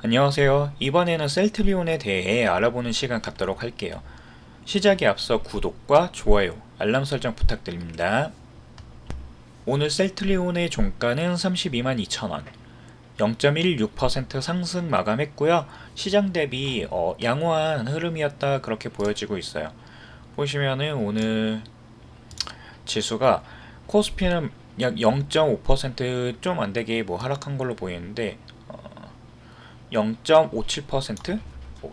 안녕하세요. 이번에는 셀트리온에 대해 알아보는 시간 갖도록 할게요. 시작에 앞서 구독과 좋아요, 알람 설정 부탁드립니다. 오늘 셀트리온의 종가는 32만 2천원, 0.16% 상승 마감했고요. 시장 대비 어, 양호한 흐름이었다 그렇게 보여지고 있어요. 보시면은 오늘 지수가 코스피는 약 0.5%좀 안되게 뭐 하락한 걸로 보이는데 0.57%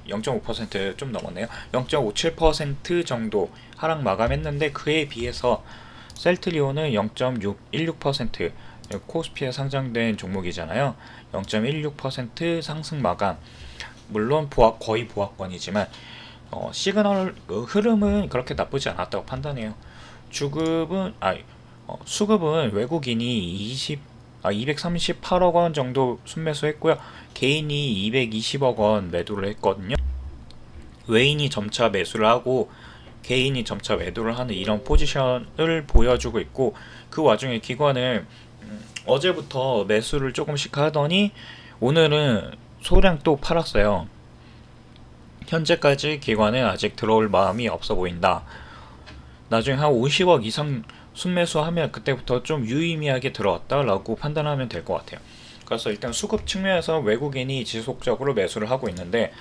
0.5%좀 넘었네요. 0.57% 정도 하락 마감했는데 그에 비해서 셀트리온은 0.616% 코스피에 상장된 종목이잖아요. 0.16% 상승 마감. 물론 보합 거의 보합권이지만 어, 시그널 그 흐름은 그렇게 나쁘지 않았다고 판단해요. 주급은 아 어, 수급은 외국인이 20 아, 238억 원 정도 순매수했고요. 개인이 220억 원 매도를 했거든요. 외인이 점차 매수를 하고 개인이 점차 매도를 하는 이런 포지션을 보여주고 있고 그 와중에 기관은 음, 어제부터 매수를 조금씩 하더니 오늘은 소량 또 팔았어요. 현재까지 기관은 아직 들어올 마음이 없어 보인다. 나중에 한 50억 이상 순매수하면 그때부터 좀 유의미하게 들어왔다라고 판단하면 될 것 같아요. 그래서 일단 수급 측면에서 외국인이 지속적으로 매수를 하고 있는데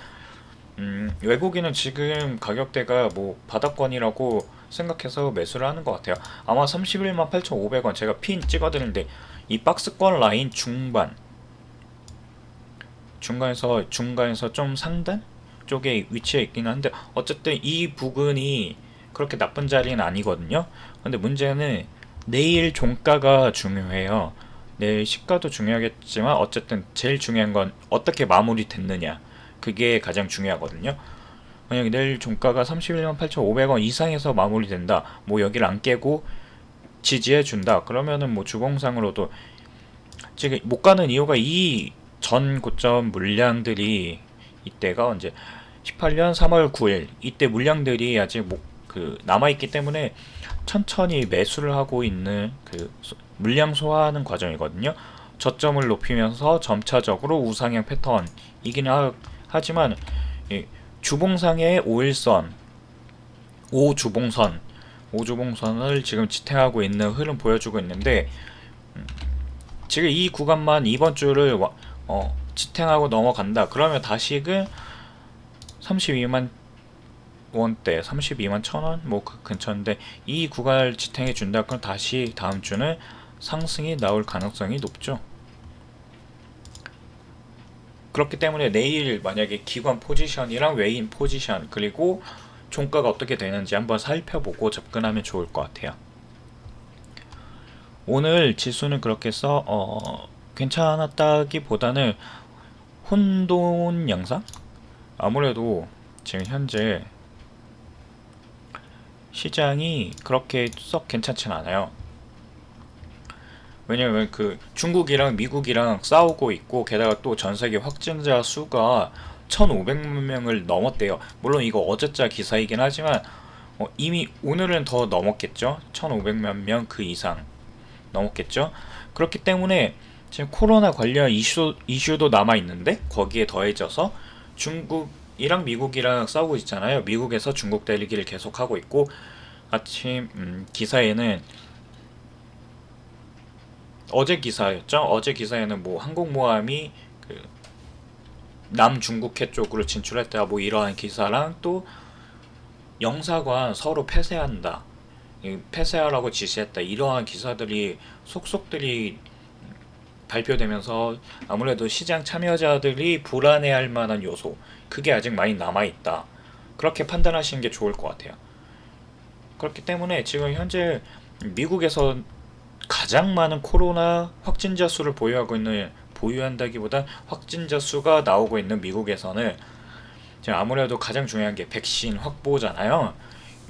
음, 외국인은 지금 가격대가 뭐 바닥권이라고 생각해서 매수를 하는 것 같아요. 아마 31만 8,500원 제가 핀 찍어드리는데 이 박스권 라인 중반 중간에서 중간에서 좀 상단 쪽에 위치해 있긴 한데 어쨌든 이 부근이 그렇게 나쁜 자리는 아니거든요. 근데 문제는 내일 종가가 중요해요. 내일 시가도 중요하겠지만 어쨌든 제일 중요한 건 어떻게 마무리 됐느냐. 그게 가장 중요하거든요. 만약 내일 종가가 31만 8,500원 이상에서 마무리된다. 뭐 여기를 안 깨고 지지해 준다. 그러면은 뭐 주봉상으로도 지금 못 가는 이유가 이 전 고점 물량들이 이때가 언제 18년 3월 9일 이때 물량들이 아직 뭐 그 남아 있기 때문에 천천히 매수를 하고 있는 그 물량 소화하는 과정이거든요. 저점을 높이면서 점차적으로 우상향 패턴이긴 하, 하지만 주봉상의 5일선, 5주봉선, 5주봉선을 지금 지탱하고 있는 흐름 보여주고 있는데 음, 지금 이 구간만 이번 주를 어, 지탱하고 넘어간다. 그러면 다시금 32만 원대 32만 천원 뭐 그 근처인데 이 구간을 지탱해 준다 그럼 다시 다음 주는 상승이 나올 가능성이 높죠. 그렇기 때문에 내일 만약에 기관 포지션이랑 외인 포지션 그리고 종가가 어떻게 되는지 한번 살펴보고 접근하면 좋을 것 같아요. 오늘 지수는 그렇게 해서 어, 괜찮았다기보다는 혼돈 양상? 아무래도 지금 현재 시장이 그렇게 썩 괜찮진 않아요. 왜냐면 그 중국이랑 미국이랑 싸우고 있고 게다가 또 전 세계 확진자 수가 1,500만 명을 넘었대요. 물론 이거 어제자 기사이긴 하지만 어, 이미 오늘은 더 넘었겠죠. 1,500만 명 그 이상 넘었겠죠. 그렇기 때문에 지금 코로나 관련 이슈 이슈도 남아 있는데 거기에 더해져서 중국 이랑 미국이랑 싸우고 있잖아요. 미국에서 중국 대리기를 계속하고 있고 아침 음, 기사에는 어제 기사였죠. 어제 기사에는 뭐 항공모함이 그 남중국해 쪽으로 진출했다 뭐 이러한 기사랑 또 영사관 서로 폐쇄한다. 폐쇄하라고 지시했다. 이러한 기사들이 속속들이 발표되면서 아무래도 시장 참여자들이 불안해할 만한 요소 그게 아직 많이 남아 있다. 그렇게 판단하시는 게 좋을 것 같아요. 그렇기 때문에 지금 현재 미국에서 가장 많은 코로나 확진자 수를 보유하고 있는 보유한다기보다 확진자 수가 나오고 있는 미국에서는 아무래도 가장 중요한 게 백신 확보잖아요.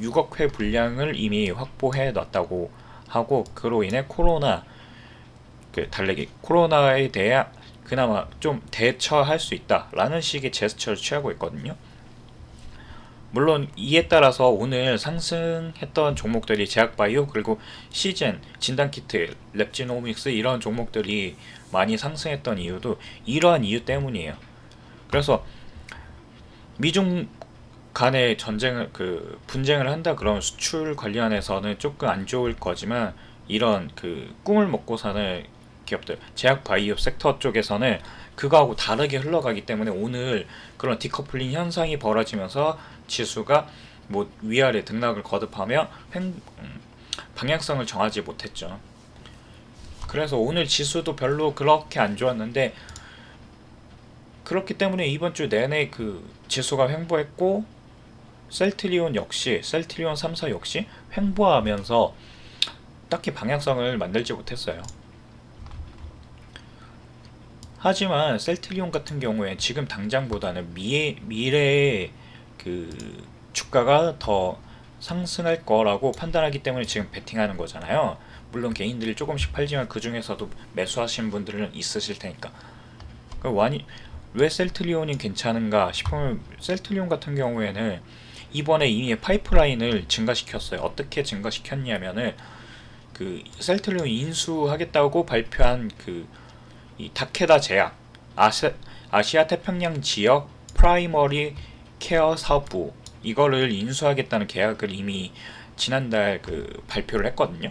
6억 회 분량을 이미 확보해 놨다고 하고 그로 인해 코로나 그 달래기 코로나에 대해 그나마 좀 대처할 수 있다라는 식의 제스처를 취하고 있거든요. 물론 이에 따라서 오늘 상승했던 종목들이 제약바이오 그리고 시젠, 진단키트, 랩지노믹스 이런 종목들이 많이 상승했던 이유도 이러한 이유 때문이에요. 그래서 미중 간의 전쟁을 그 분쟁을 한다 그러면 수출 관련해서는 조금 안 좋을 거지만 이런 그 꿈을 먹고 사는 기업들 제약 바이오 섹터 쪽에서는 그거하고 다르게 흘러가기 때문에 오늘 그런 디커플링 현상이 벌어지면서 지수가 뭐 위아래 등락을 거듭하며 횡- 음, 방향성을 정하지 못했죠. 그래서 오늘 지수도 별로 그렇게 안 좋았는데 그렇기 때문에 이번 주 내내 그 지수가 횡보했고 셀트리온 역시 셀트리온 3사 역시 횡보하면서 딱히 방향성을 만들지 못했어요. 하지만 셀트리온 같은 경우에 지금 당장보다는 미래, 미래의 그 주가가 더 상승할 거라고 판단하기 때문에 지금 베팅하는 거잖아요. 물론 개인들이 조금씩 팔지만 그 중에서도 매수하신 분들은 있으실 테니까. 그왜 셀트리온이 괜찮은가 싶으면 셀트리온 같은 경우에는 이번에 이미 파이프라인을 증가시켰어요. 어떻게 증가시켰냐면은 그 셀트리온 인수하겠다고 발표한 그 이 타케다 제약 아시, 아시아 태평양 지역 프라이머리 케어 사업부 이거를 인수하겠다는 계약을 이미 지난달 그 발표를 했거든요.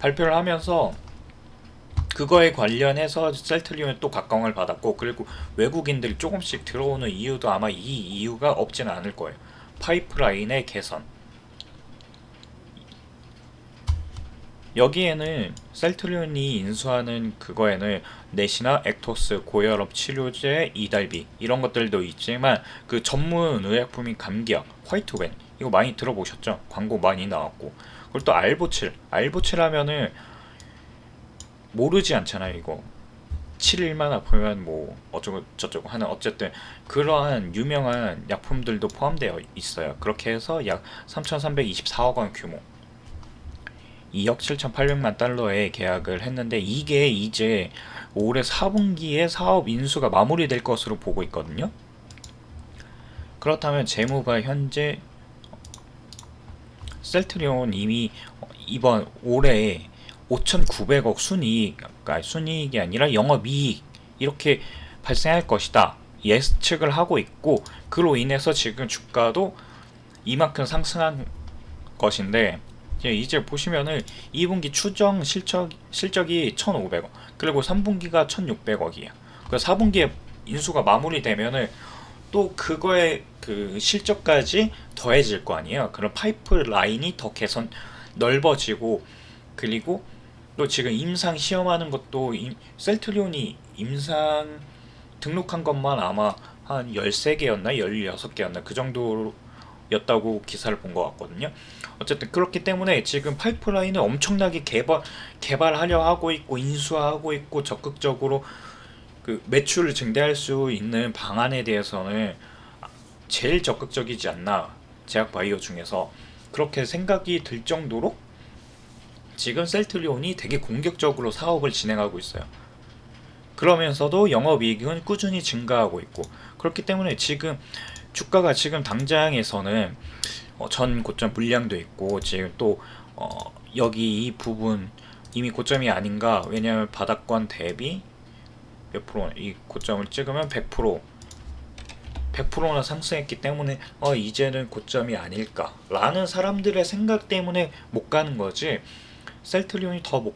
발표를 하면서 그거에 관련해서 셀트리온이 또 각광을 받았고 그리고 외국인들이 조금씩 들어오는 이유도 아마 이 이유가 없지는 않을 거예요. 파이프라인의 개선. 여기에는 셀트리온이 인수하는 그거에는 넷이나 액토스, 고혈압 치료제, 이달비 이런 것들도 있지만 그 전문 의약품인 감기약, 화이트웬 이거 많이 들어보셨죠? 광고 많이 나왔고. 그리고 또 알보칠, 알보칠 하면은 모르지 않잖아요 이거. 7일만 아프면 뭐 어쩌고 저쩌고 하는 어쨌든 그러한 유명한 약품들도 포함되어 있어요. 그렇게 해서 약 3,324억 원 규모 2억 7,800만 달러의 계약을 했는데 이게 이제 올해 4분기에 사업 인수가 마무리될 것으로 보고 있거든요. 그렇다면 재무가 현재 셀트리온 이미 이번 올해 5,900억 순이익, 그러니까 순이익이 아니라 영업이익 이렇게 발생할 것이다 예측을 하고 있고 그로 인해서 지금 주가도 이만큼 상승한 것인데 이제 이제 보시면은 2분기 추정 실적 실적이 1,500억 그리고 3분기가 1,600억이야. 그 4분기에 인수가 마무리되면은 또 그거에 그 실적까지 더해질 거 아니에요. 그런 파이프 라인이 더 개선 넓어지고 그리고 또 지금 임상 시험하는 것도 임, 셀트리온이 임상 등록한 것만 아마 한 13개였나 16개였나 그 정도 였다고 기사를 본 것 같거든요. 어쨌든 그렇기 때문에 지금 파이프라인을 엄청나게 개발 개발하려 하고 있고 인수하고 있고 적극적으로 그 매출을 증대할 수 있는 방안에 대해서는 제일 적극적이지 않나 제약 바이오 중에서 그렇게 생각이 들 정도로 지금 셀트리온이 되게 공격적으로 사업을 진행하고 있어요. 그러면서도 영업이익은 꾸준히 증가하고 있고 그렇기 때문에 지금 주가가 지금 당장에서는 어, 전 고점 물량도 있고 지금 또 어, 여기 이 부분 이미 고점이 아닌가. 왜냐하면 바닥권 대비 몇 프로 이 고점을 찍으면 100% 100%나 상승했기 때문에 어 이제는 고점이 아닐까. 라는 사람들의 생각 때문에 못 가는 거지. 셀트리온이 더 못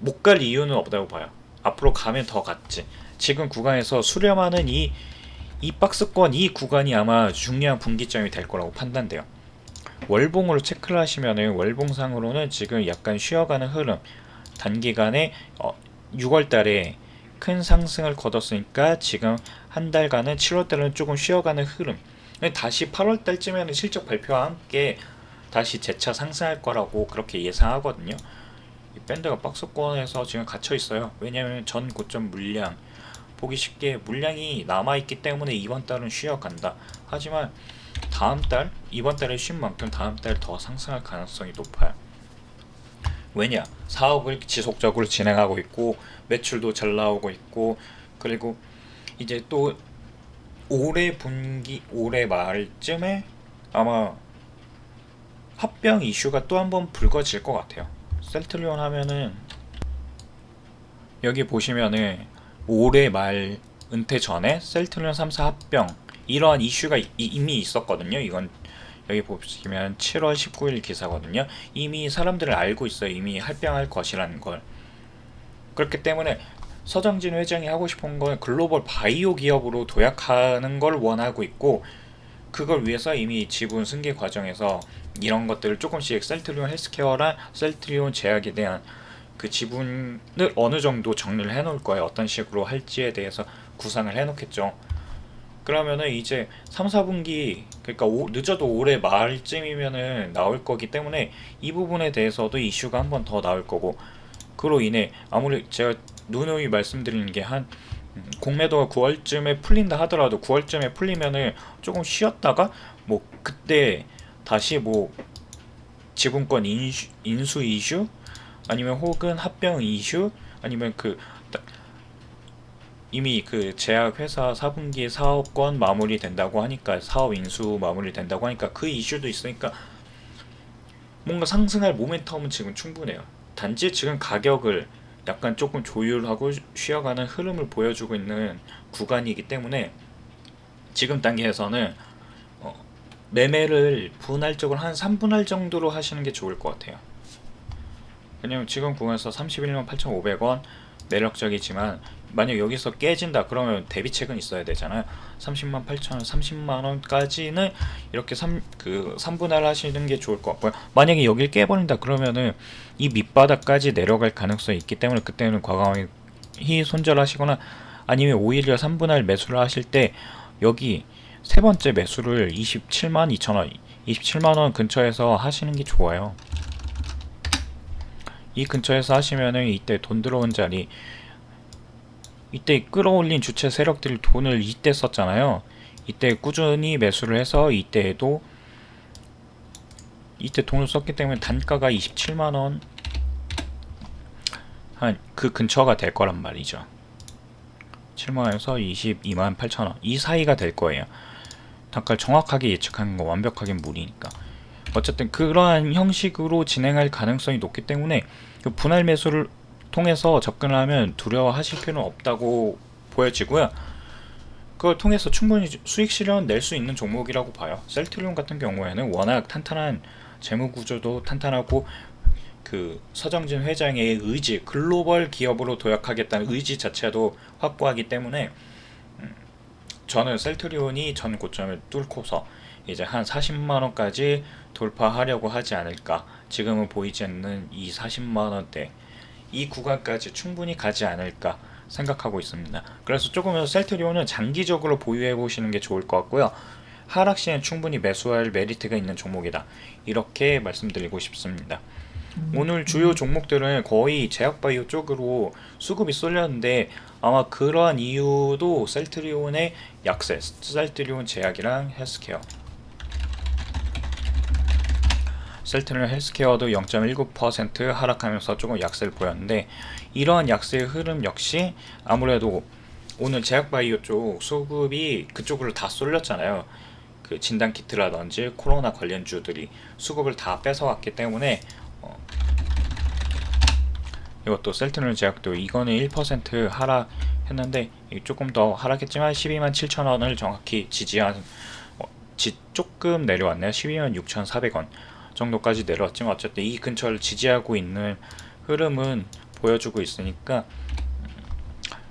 못 갈 이유는 없다고 봐요. 앞으로 가면 더 갔지. 지금 구간에서 수렴하는 이 이 박스권 이 구간이 아마 중요한 분기점이 될 거라고 판단돼요. 월봉으로 체크를 하시면은 월봉상으로는 지금 약간 쉬어가는 흐름 단기간에 어, 6월 달에 큰 상승을 거뒀으니까 지금 한 달간은 7월 달은 조금 쉬어가는 흐름 다시 8월 달쯤에는 실적 발표와 함께 다시 재차 상승할 거라고 그렇게 예상하거든요. 이 밴드가 박스권에서 지금 갇혀 있어요. 왜냐하면 전 고점 물량 보기 쉽게 물량이 남아있기 때문에 이번 달은 쉬어간다. 하지만 다음 달, 이번 달에 쉰 만큼 다음 달 더 상승할 가능성이 높아요. 왜냐? 사업을 지속적으로 진행하고 있고 매출도 잘 나오고 있고 그리고 이제 또 올해 분기 올해 말쯤에 아마 합병 이슈가 또 한 번 불거질 것 같아요. 셀트리온 하면은 여기 보시면은 올해 말 은퇴 전에 셀트리온 3사 합병 이러한 이슈가 이- 이미 있었거든요. 이건 여기 보시면 7월 19일 기사거든요. 이미 사람들은 알고 있어요. 이미 합병할 것이라는 걸. 그렇기 때문에 서정진 회장이 하고 싶은 건 글로벌 바이오 기업으로 도약하는 걸 원하고 있고 그걸 위해서 이미 지분 승계 과정에서 이런 것들을 조금씩 셀트리온 헬스케어랑 셀트리온 제약에 대한 그 지분을 어느 정도 정리를 해 놓을 거예요. 어떤 식으로 할지에 대해서 구상을 해 놓겠죠. 그러면은 이제 3, 4분기 그러니까 오- 늦어도 올해 말쯤이면은 나올 거기 때문에 이 부분에 대해서도 이슈가 한 번 더 나올 거고 그로 인해 아무리 제가 누누이 말씀드리는 게 한 공매도가 9월쯤에 풀린다 하더라도 9월쯤에 풀리면은 조금 쉬었다가 뭐 그때 다시 뭐 지분권 인수, 인수 이슈 아니면 혹은 합병 이슈 아니면 그 따- 이미 그 제약 회사 4분기 사업권 마무리 된다고 하니까 사업 인수 마무리 된다고 하니까 그 이슈도 있으니까 뭔가 상승할 모멘텀은 지금 충분해요. 단지 지금 가격을 약간 조금 조율하고 쉬어가는 흐름을 보여주고 있는 구간이기 때문에 지금 단계에서는 어, 매매를 분할적으로 한 3분할 정도로 하시는 게 좋을 것 같아요. 왜냐면 지금 구간에서 31만 8,500원 매력적이지만 만약 여기서 깨진다 그러면 대비책은 있어야 되잖아요. 30만 8천 원, 30만 원까지는 이렇게 3, 그 3분할 하시는 게 좋을 것 같고요. 만약에 여길 깨버린다 그러면은 이 밑바닥까지 내려갈 가능성이 있기 때문에 그때는 과감히 손절하시거나 아니면 오히려 3분할 매수를 하실 때 여기 세 번째 매수를 27만 2천 원, 27만 원 근처에서 하시는 게 좋아요. 이 근처에서 하시면은 이때 돈 들어온 자리 이때 끌어올린 주체 세력들이 돈을 이때 썼잖아요. 이때 꾸준히 매수를 해서 이때에도 이때 돈을 썼기 때문에 단가가 27만 원 한 그 근처가 될 거란 말이죠. 7만 원에서 22만 8천 원. 이 사이가 될 거예요. 단가를 정확하게 예측하는 거 완벽하게 무리니까. 어쨌든 그러한 형식으로 진행할 가능성이 높기 때문에 그 분할 매수를 통해서 접근을 하면 두려워하실 필요는 없다고 보여지고요. 그걸 통해서 충분히 수익 실현 낼 수 있는 종목이라고 봐요. 셀트리온 같은 경우에는 워낙 탄탄한 재무 구조도 탄탄하고 그 서정진 회장의 의지, 글로벌 기업으로 도약하겠다는 의지 자체도 확고하기 때문에 음, 저는 셀트리온이 전 고점을 뚫고서 이제 한 40만 원까지 돌파하려고 하지 않을까. 지금은 보이지 않는 이 40만 원대 이 구간까지 충분히 가지 않을까 생각하고 있습니다. 그래서 조금 셀트리온은 장기적으로 보유해 보시는 게 좋을 것 같고요. 하락 시엔 충분히 매수할 메리트가 있는 종목이다. 이렇게 말씀드리고 싶습니다. 오늘 주요 종목들은 거의 제약바이오 쪽으로 수급이 쏠렸는데 아마 그러한 이유도 셀트리온의 약세, 셀트리온 제약이랑 헬스케어 셀트리온 헬스케어도 0.19% 하락하면서 조금 약세를 보였는데 이러한 약세의 흐름 역시 아무래도 오늘 제약바이오 쪽 수급이 그쪽으로 다 쏠렸잖아요. 그 진단 키트라든지 코로나 관련주들이 수급을 다 뺏어왔기 때문에 어, 이것도 셀트리온 제약도 이거는 1% 하락했는데 조금 더 하락했지만 12만 7천 원을 정확히 지지한 어, 지, 조금 내려왔네요. 12만 6,400원 정도까지 내려왔지만 어쨌든 이 근처를 지지하고 있는 흐름은 보여주고 있으니까 음,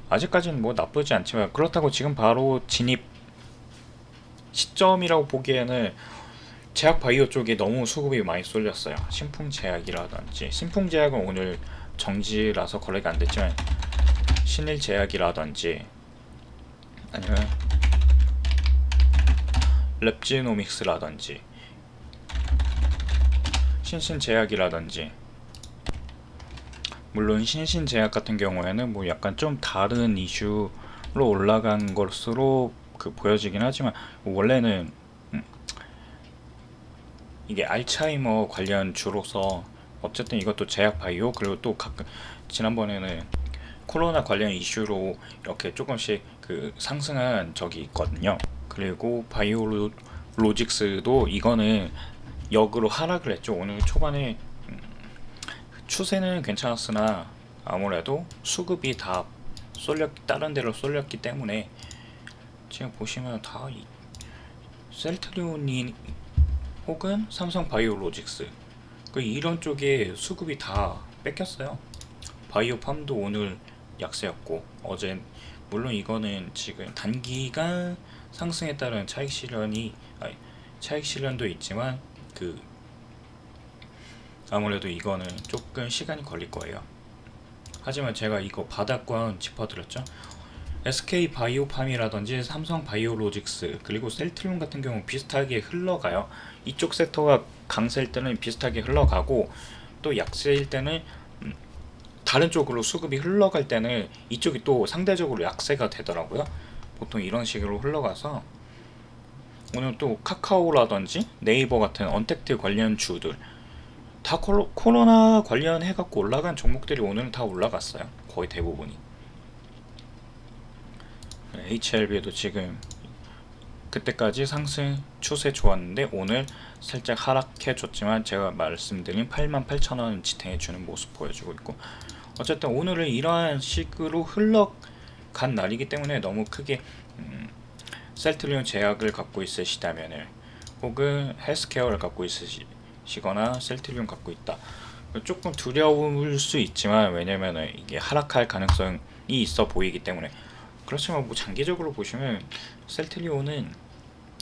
아직까지는 뭐 나쁘지 않지만 그렇다고 지금 바로 진입 시점이라고 보기에는 제약 바이오 쪽이 너무 수급이 많이 쏠렸어요. 신풍 제약이라든지 신풍 제약은 오늘 정지라서 거래가 안 됐지만 신일 제약이라든지 아니면 랩지노믹스라든지 신신제약이라든지 물론 신신제약 같은 경우에는 뭐 약간 좀 다른 이슈로 올라간 것으로 그 보여지긴 하지만 원래는 음, 이게 알츠하이머 관련 주로서 어쨌든 이것도 제약 바이오 그리고 또 가끔 지난번에는 코로나 관련 이슈로 이렇게 조금씩 그 상승한 적이 있거든요. 그리고 바이오 로직스도 이거는 역으로 하락을 했죠. 오늘 초반에 음, 추세는 괜찮았으나 아무래도 수급이 다 쏠렸 다른 데로 쏠렸기 때문에 지금 보시면 다 이, 셀트리온이 혹은 삼성 바이오로직스 그 이런 쪽에 수급이 다 뺏겼어요. 바이오팜도 오늘 약세였고 어제 물론 이거는 지금 단기간 상승에 따른 차익 실현이 차익 실현도 있지만 그 아무래도 이거는 조금 시간이 걸릴 거예요. 하지만 제가 이거 바닥권 짚어드렸죠. SK 바이오팜이라든지 삼성 바이오로직스 그리고 셀트리온 같은 경우 비슷하게 흘러가요. 이쪽 섹터가 강세일 때는 비슷하게 흘러가고 또 약세일 때는 음, 다른 쪽으로 수급이 흘러갈 때는 이쪽이 또 상대적으로 약세가 되더라고요. 보통 이런 식으로 흘러가서 오늘 또 카카오라든지 네이버 같은 언택트 관련 주들 다 코로, 코로나 관련해 갖고 올라간 종목들이 오늘은 다 올라갔어요. 거의 대부분이. HLB도 지금 그때까지 상승 추세 좋았는데 오늘 살짝 하락해 줬지만 제가 말씀드린 88,000원 지탱해 주는 모습 보여주고 있고 어쨌든 오늘은 이러한 식으로 흘러간 날이기 때문에 너무 크게 음, 셀트리온 제약을 갖고 있으시다면은 혹은 헬스케어를 갖고 있으시거나 셀트리온 갖고 있다 조금 두려울 수 있지만 왜냐면은 이게 하락할 가능성이 있어 보이기 때문에 그렇지만 뭐 장기적으로 보시면 셀트리온은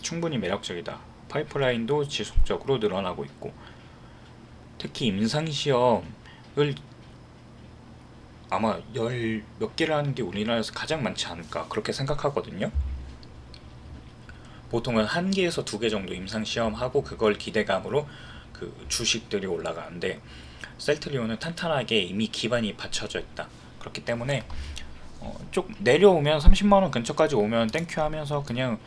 충분히 매력적이다. 파이프라인도 지속적으로 늘어나고 있고 특히 임상시험을 아마 열 몇 개를 하는 게 우리나라에서 가장 많지 않을까 그렇게 생각하거든요. 보통은 한 개에서 두 개 정도 임상 시험 하고 그걸 기대감으로 그 주식들이 올라가는데 셀트리온은 탄탄하게 이미 기반이 받쳐져 있다. 그렇기 때문에 어, 쭉 내려오면 30만 원 근처까지 오면 땡큐 하면서 그냥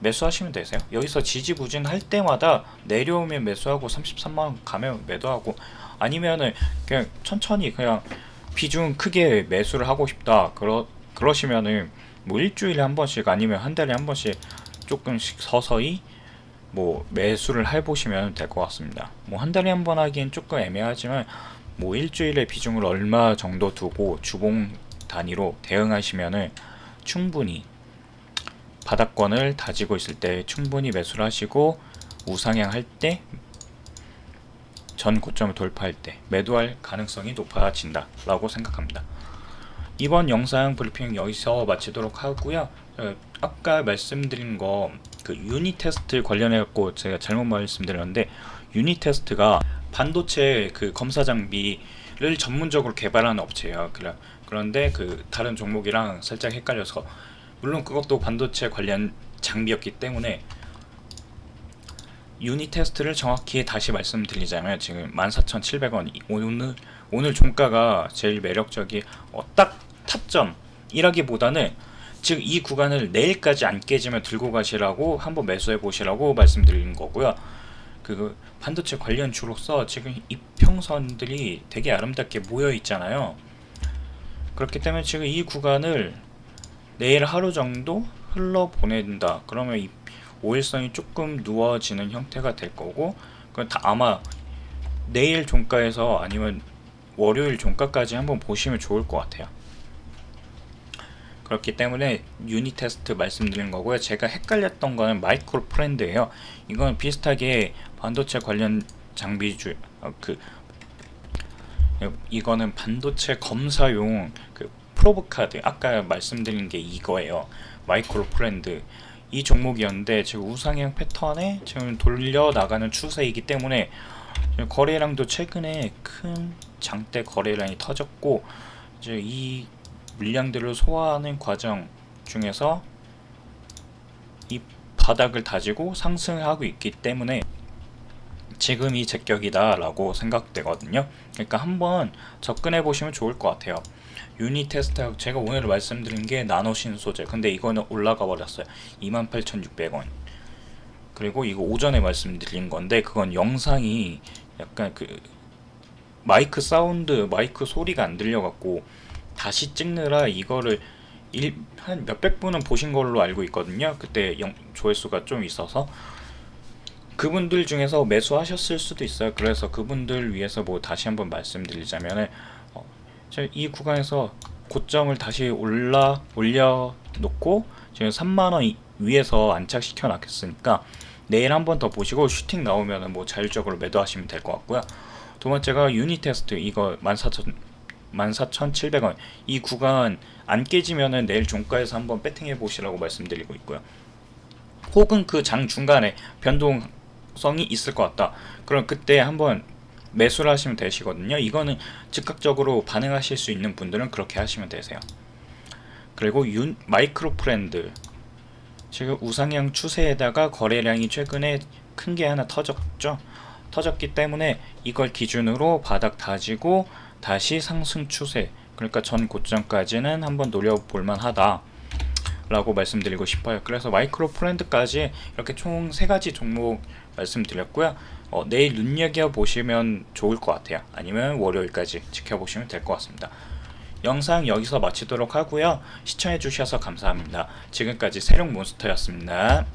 매수하시면 되세요. 여기서 지지부진 할 때마다 내려오면 매수하고 33만 원 가면 매도하고 아니면은 그냥 천천히 그냥 비중 크게 매수를 하고 싶다. 그러 그러시면은 뭐 일주일에 한 번씩 아니면 한 달에 한 번씩 조금씩 서서히 뭐 매수를 해보시면 될 것 같습니다. 뭐 한 달에 한 번 하기엔 조금 애매하지만 뭐 일주일에 비중을 얼마 정도 두고 주봉 단위로 대응하시면은 충분히 바닥권을 다지고 있을 때 충분히 매수를 하시고 우상향 할 때 전 고점을 돌파할 때 매도할 가능성이 높아진다 라고 생각합니다. 이번 영상 브리핑 여기서 마치도록 하고요. 어, 아까 말씀드린 거 그 유니 테스트 관련해 갖고 제가 잘못 말씀드렸는데 유니 테스트가 반도체 그 검사 장비를 전문적으로 개발하는 업체예요. 그런데 그 다른 종목이랑 살짝 헷갈려서 물론 그것도 반도체 관련 장비였기 때문에 유니 테스트를 정확히 다시 말씀드리자면 지금 14,700원 오늘 오늘 종가가 제일 매력적이 어, 딱 타점 이라기보다는 즉 이 구간을 내일까지 안 깨지면 들고 가시라고 한번 매수해 보시라고 말씀드리는 거고요. 그 반도체 관련 주로서 지금 이평선들이 되게 아름답게 모여 있잖아요. 그렇기 때문에 지금 이 구간을 내일 하루 정도 흘러 보낸다. 그러면 이 5일선이 조금 누워지는 형태가 될 거고, 그건 다 아마 내일 종가에서 아니면 월요일 종가까지 한번 보시면 좋을 것 같아요. 그렇기 때문에 유니 테스트 말씀드린 거고요. 제가 헷갈렸던 거는 마이크로 프렌드예요. 이건 비슷하게 반도체 관련 장비주 어, 그 이거는 반도체 검사용 그 프로브 카드 아까 말씀드린 게 이거예요. 마이크로 프렌드 이 종목이었는데 지금 우상향 패턴에 지금 돌려 나가는 추세이기 때문에 거래량도 최근에 큰 장대 거래량이 터졌고 이제 이 물량들을 소화하는 과정 중에서 이 바닥을 다지고 상승하고 있기 때문에 지금 이 제격이다 라고 생각되거든요. 그러니까 한번 접근해 보시면 좋을 것 같아요. 유니 테스트 제가 오늘 말씀드린 게 나노신 소재. 근데 이거는 올라가 버렸어요. 28,600원. 그리고 이거 오전에 말씀드린 건데 그건 영상이 약간 그 마이크 사운드, 마이크 소리가 안 들려 갖고 다시 찍느라 이거를 일, 한 몇백 분은 보신 걸로 알고 있거든요. 그때 영, 조회수가 좀 있어서 그분들 중에서 매수하셨을 수도 있어요. 그래서 그분들 위해서 뭐 다시 한번 말씀드리자면은 어, 이 구간에서 고점을 다시 올라 올려 놓고 지금 3만 원 이- 위에서 안착시켜 놨겠으니까 내일 한 번 더 보시고 슈팅 나오면은 뭐 자율적으로 매도하시면 될 것 같고요. 두 번째가 유니 테스트 이거 14,000 14,700원 이 구간 안 깨지면은 내일 종가에서 한번 배팅해 보시라고 말씀드리고 있고요. 혹은 그 장 중간에 변동성이 있을 것 같다. 그럼 그때 한번 매수를 하시면 되시거든요. 이거는 즉각적으로 반응하실 수 있는 분들은 그렇게 하시면 되세요. 그리고 윤 마이크로 프렌드 지금 우상향 추세에다가 거래량이 최근에 큰 게 하나 터졌죠. 터졌기 때문에 이걸 기준으로 바닥 다지고 다시 상승 추세 그러니까 전 고점까지는 한번 노려볼 만하다. 라고 말씀드리고 싶어요. 그래서 마이크로 프렌드까지 이렇게 총 세 가지 종목 말씀드렸고요. 어, 내일 눈여겨 보시면 좋을 것 같아요. 아니면 월요일까지 지켜보시면 될 것 같습니다. 영상 여기서 마치도록 하고요. 시청해 주셔서 감사합니다. 지금까지 세룡 몬스터였습니다.